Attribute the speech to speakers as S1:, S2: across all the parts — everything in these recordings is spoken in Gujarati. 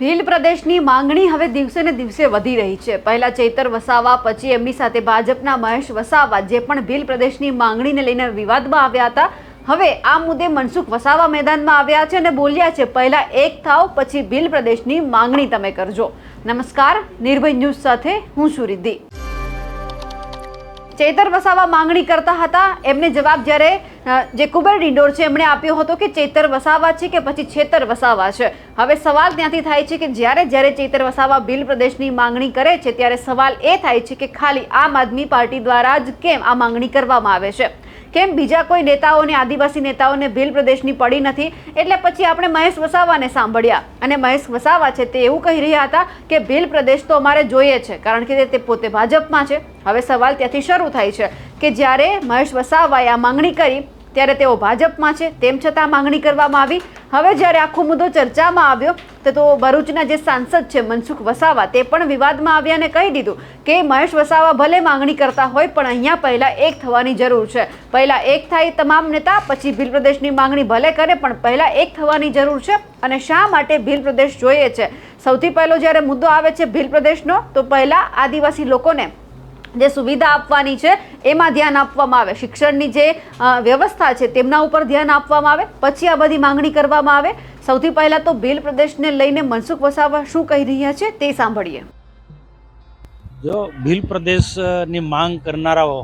S1: ભીલ પ્રદેશની માંગણી હવે દિવસે ને દિવસે વધી રહી છે. પહેલા ચૈતર વસાવા, પછી એમની સાથે ભાજપના મહેશ વસાવા, જે પણ ભીલ પ્રદેશની માંગણીને લઈને વિવાદમાં આવ્યા હતા, હવે આ મુદ્દે મનસુખ વસાવા મેદાનમાં આવ્યા છે અને બોલ્યા છે, પહેલા એક થાવ, પછી ભીલ પ્રદેશની માંગણી તમે કરજો. નમસ્કાર, નિર્ભય ન્યૂઝ સાથે હું છું રિદ્ધિ. ચેતર વસાવા માંગણી કરતા હતા. એમને જવાબ જ્યારે જે કુબેર ડિંડોર છે, એમણે આપ્યો હતો કે ચેતર વસાવા છે કે પછી છેતર વસાવા છે. હવે સવાલ ત્યાંથી થાય છે કે જ્યારે જ્યારે ચેતર વસાવા બિલ પ્રદેશની માંગણી કરે છે, ત્યારે સવાલ એ થાય છે કે ખાલી આમ આદમી પાર્ટી દ્વારા જ કેમ આ માંગણી કરવામાં આવે છે? કેમ બીજા કોઈ નેતાઓને, આદિવાસી નેતાઓને ભીલ પ્રદેશની પડી નથી? એટલે પછી આપણે મહેશ વસાવાને સાંભળ્યા. અને મહેશ વસાવા છે તે એવું કહી રહ્યા હતા કે ભીલ પ્રદેશ તો અમારે જોઈએ છે, કારણ કે તે પોતે ભાજપમાં છે. હવે સવાલ ત્યાંથી શરૂ થાય છે કે જ્યારે મહેશ વસાવાએ આ માંગણી કરી ત્યારે તેઓ ભાજપમાં છે, તેમ છતાં માંગણી કરવામાં આવી. હવે જ્યારે આખો મુદ્દો ચર્ચામાં આવ્યો, તો તો ભરૂચના જે સાંસદ છે, મનસુખ વસાવા, તે પણ વિવાદમાં આવ્યા અને કહી દીધું કે મહેશ વસાવા ભલે માંગણી કરતા હોય, પણ અહીંયા પહેલાં એક થવાની જરૂર છે. પહેલાં એક થાય તમામ નેતા, પછી ભીલ પ્રદેશની માંગણી ભલે કરે, પણ પહેલાં એક થવાની જરૂર છે અને શા માટે ભીલ પ્રદેશ જોઈએ છે? સૌથી પહેલો જ્યારે મુદ્દો આવે છે ભીલ પ્રદેશનો, તો પહેલાં આદિવાસી લોકોને જે સુવિધા આપવાની છે, એમાં ધ્યાન આપવામાં આવે. શિક્ષણની જે વ્યવસ્થા છે, તેમના ઉપર ધ્યાન આપવામાં આવે. પછી આ બધી માંગણી કરવામાં આવે. સૌથી પહેલા તો ભીલ પ્રદેશને લઈને મનસુખ વસાવા શું કહી રહ્યા છે તે સાંભળીએ.
S2: જો ભીલ પ્રદેશની માંગ કરનારાઓ,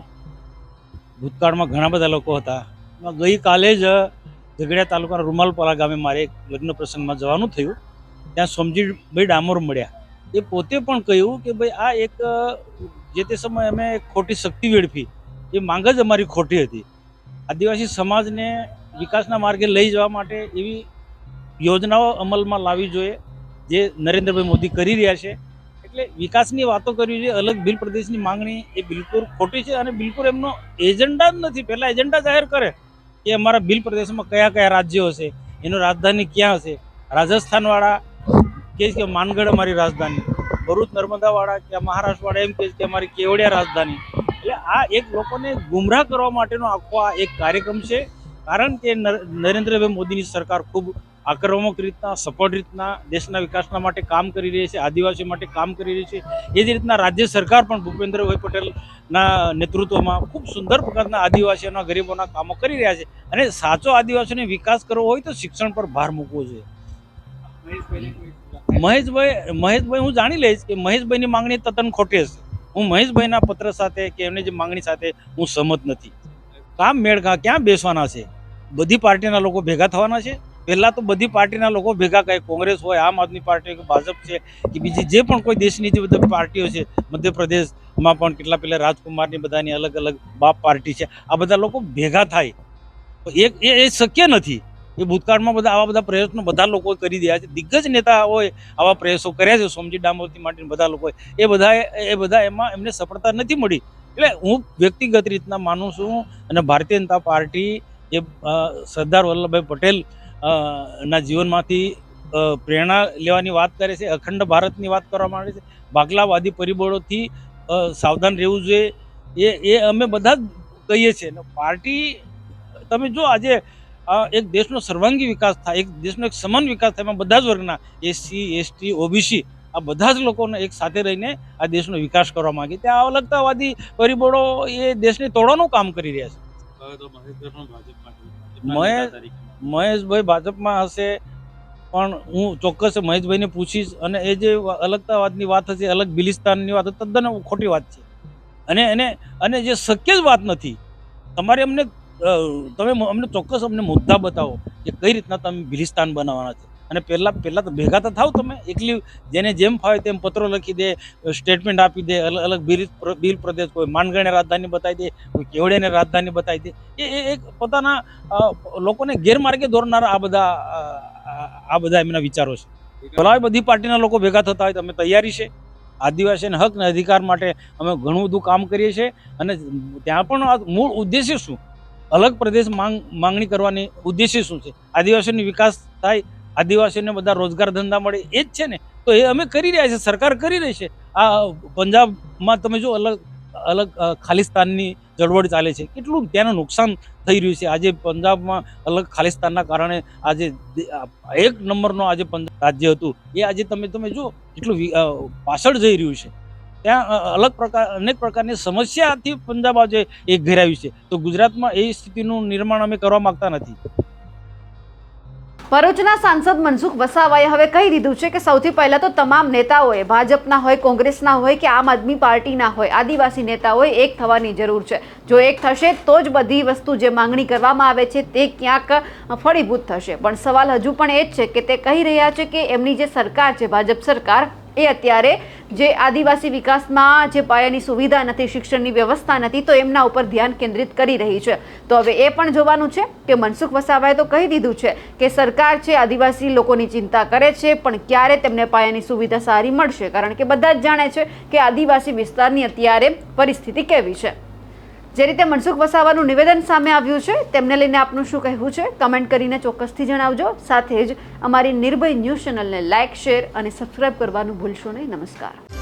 S2: ભૂતકાળમાં ઘણા બધા લોકો હતા. એમાં ગઈકાલે જ ઝઘડિયા તાલુકાના રૂમાલપોરા ગામે મારે લગ્ન પ્રસંગમાં જવાનું થયું. ત્યાં સોમજીભાઈ ડામોર મળ્યા. એ પોતે પણ કહ્યું કે ભાઈ, આ એક જે તે સમયે અમે ખોટી શક્તિ વેડફી, એ માંગ જ અમારી ખોટી હતી. આદિવાસી સમાજને વિકાસના માર્ગે લઈ જવા માટે એવી યોજનાઓ અમલમાં લાવવી જોઈએ, જે નરેન્દ્રભાઈ મોદી કરી રહ્યા છે. એટલે વિકાસની વાતો કરવી જોઈએ, અલગ બિલ પ્રદેશની માંગણી એ બિલકુલ ખોટી છે અને બિલકુલ એમનો એજન્ડા જ નથી. પહેલા એજન્ડા જાહેર કરે કે અમારા બિલ પ્રદેશમાં કયા કયા રાજ્યો હશે, એનું રાજધાની ક્યાં હશે, રાજસ્થાનવાળા કહે કે માનગઢ અમારી રાજધાની. ભરૂચ નર્મદાવાળા કે મહારાષ્ટ્રવાળા એમ કહે કે અમારી કેવડિયા રાજધાની. એટલે આ એક લોકોને ગુમરાહ કરવા માટેનો આખો આ એક કાર્યક્રમ છે. કારણ કે નર- નરેન્દ્રભાઈ મોદીની સરકાર ખૂબ આક્રમક રીતના સપોર્ટ રીતના દેશના વિકાસના માટે કામ કરી રહી છે, આદિવાસી માટે કામ કરી રહી છે. એ જ રીતના રાજ્ય સરકાર પણ ભૂપેન્દ્રભાઈ પટેલના નેતૃત્વમાં ખૂબ સુંદર પ્રકારના આદિવાસીઓના, ગરીબોના કામો કરી રહ્યા છે. અને સાચો આદિવાસીઓને વિકાસ કરવો હોય તો શિક્ષણ પર ભાર મૂકવો જોઈએ. મહેશભાઈ મહેશભાઈ હું જાણી લઈશ કે મહેશભાઈની માંગણી તદ્દન ખોટી હશે. હું મહેશભાઈના પત્ર સાથે કે એમની જે માંગણી સાથે હું સહમત નથી. કામ મેળકા ક્યાં બેસવાના છે? બધી પાર્ટીના લોકો ભેગા થવાના છે? પહેલાં તો બધી પાર્ટીના લોકો ભેગા કહે કોંગ્રેસ હોય, આમ આદમી પાર્ટી કે ભાજપ છે, કે બીજી જે પણ કોઈ દેશની જે બધી પાર્ટીઓ છે, મધ્યપ્રદેશમાં પણ કેટલા પહેલાં રાજકુમારની બધાની અલગ અલગ બાપ પાર્ટી છે, આ બધા લોકો ભેગા થાય. એક એ શક્ય નથી. એ ભૂતકાળમાં બધા આવા બધા પ્રયત્નો બધા લોકો કરી દીધા છે. દિગ્ગજ નેતા હોય આવા પ્રયાસો કર્યા છે. સોમજી ડામોરથી માટે બધા લોકોએ. એ બધા એ બધા એમાં એમને સફળતા નથી મળી. એટલે હું વ્યક્તિગત રીતના માનું છું અને ભારતીય જનતા પાર્ટી એ સરદાર વલ્લભભાઈ પટેલ ના જીવનમાંથી પ્રેરણા લેવાની વાત કરે છે. અખંડ ભારતની વાત કરવામાં આવે છે. ભાગલાવાદી પરિબળોથી સાવધાન રહેવું જોઈએ. એ એ અમે બધા જ કહીએ છીએ. પાર્ટી, તમે જો આજે એક દેશનો સર્વાંગી વિકાસ થાય એક દેશનો એક સમાન વિકાસ થાય એમાં બધા જ વર્ગના એસસી એસટી ઓબીસી આ બધા જ લોકોને એક સાથે રહીને આ દેશનો વિકાસ કરવા માંગે. ત્યાં અલગતાવાદી પરિબળો એ દેશને તોડવાનું કામ કરી રહ્યા છે. મહે- મહેશભાઈ ભાજપમાં હશે પણ હું ચોક્કસ મહેશભાઈને પૂછીશ અને એ જે અલગતાવાદની વાત હશે અલગ બિલિસ્તાનની વાત તદ્દન ખોટી વાત છે. અને એને અને જે શક્ય જ વાત નથી તમારે અમને અ, તમે અમને ચોક્કસ અમને મુદ્દા બતાવો કે કઈ રીતના તમે બિલિસ્તાન બનાવવાના છે. અને પહેલાં પહેલાં તો ભેગા તો થાવ તમે. એકલી જેને જેમ ફાવે તેમ પત્રો લખી દે, સ્ટેટમેન્ટ આપી દે અલગ અલગ બિલ બિલ પ્રદેશ કોઈ માનગણ્ય રાજધાની બતાવી દે, કોઈ કેવડિયાને રાજધાની બતાવી દે. એ એક પોતાના લોકોને ગેરમાર્ગે દોરનારા આ બધા આ બધા એમના વિચારો છે. ભલા બધી પાર્ટીના લોકો ભેગા થતા હોય, તો અમે તૈયારી છે. આદિવાસીના હક અને અધિકાર માટે અમે ઘણું બધું કામ કરીએ છીએ. અને ત્યાં પણ આ મૂળ ઉદ્દેશ્ય શું? અલગ પ્રદેશ માંગ માંગણી કરવાની ઉદ્દેશ્ય શું છે? આદિવાસીનો વિકાસ થાય, આદિવાસીઓને બધા રોજગાર ધંધા મળે, એ જ છે ને? તો એ અમે કરી રહ્યા છીએ સરકાર કરી રહી છે. આ પંજાબમાં તમે જો અલગ અલગ ખાલિસ્તાનની ચળવળ ચાલે છે, કેટલું ત્યાંનું નુકસાન થઈ રહ્યું છે. આજે પંજાબમાં અલગ ખાલિસ્તાનના કારણે આજે એક નંબરનો આજે પંજાબ રાજ્ય હતું. એ આજે તમે તમે જુઓ કેટલું પાછળ જઈ રહ્યું છે. ત્યાં અલગ પ્રકાર, અનેક પ્રકારની સમસ્યાથી પંજાબ આજે એક ઘેરાયું છે. તો ગુજરાતમાં એ સ્થિતિનું નિર્માણ અમે કરવા માંગતા નથી.
S1: ભરૂચના સાંસદ મનસુખ વસાવાએ હવે કહી દીધું છે કે સૌથી પહેલા તો તમામ નેતાઓએ, ભાજપના હોય, કોંગ્રેસના હોય કે આમ આદમી પાર્ટીના હોય, આદિવાસી નેતાઓએ એક થવાની જરૂર છે. જો એક થશે, તો જ બધી વસ્તુ જે માંગણી કરવામાં આવે છે તે ક્યાંક ફળીભૂત થશે. પણ સવાલ હજુ પણ એ જ છે કે તે કહી રહ્યા છે કે એમની જે સરકાર છે, ભાજપ સરકાર, એ અત્યારે જે આદિવાસી વિકાસમાં જે પાયાની સુવિધા નથી, શિક્ષણની વ્યવસ્થા નથી, તો એમના ઉપર ધ્યાન કેન્દ્રિત કરી રહી છે. તો હવે એ પણ જોવાનું છે કે મનસુખ વસાવાએ તો કહી દીધું છે કે સરકાર છે, આદિવાસી લોકોની ચિંતા કરે છે, પણ ક્યારે તેમને પાયાની સુવિધા સારી મળશે? કારણ કે બધા જ જાણે છે કે આદિવાસી વિસ્તારની અત્યારે પરિસ્થિતિ કેવી છે. જે રીતે મનસુખ વસાવાનું નિવેદન સામે આવ્યું છે, તેમને લઈને આપનું શું કહેવું છે? કમેન્ટ કરીને ચોક્કસથી જણાવજો. સાથે જ અમારી નિર્ભય ન્યૂઝ ચેનલને લાઇક શેર અને સબસ્ક્રાઇબ કરવાનું ભૂલશો નહીં. નમસ્કાર.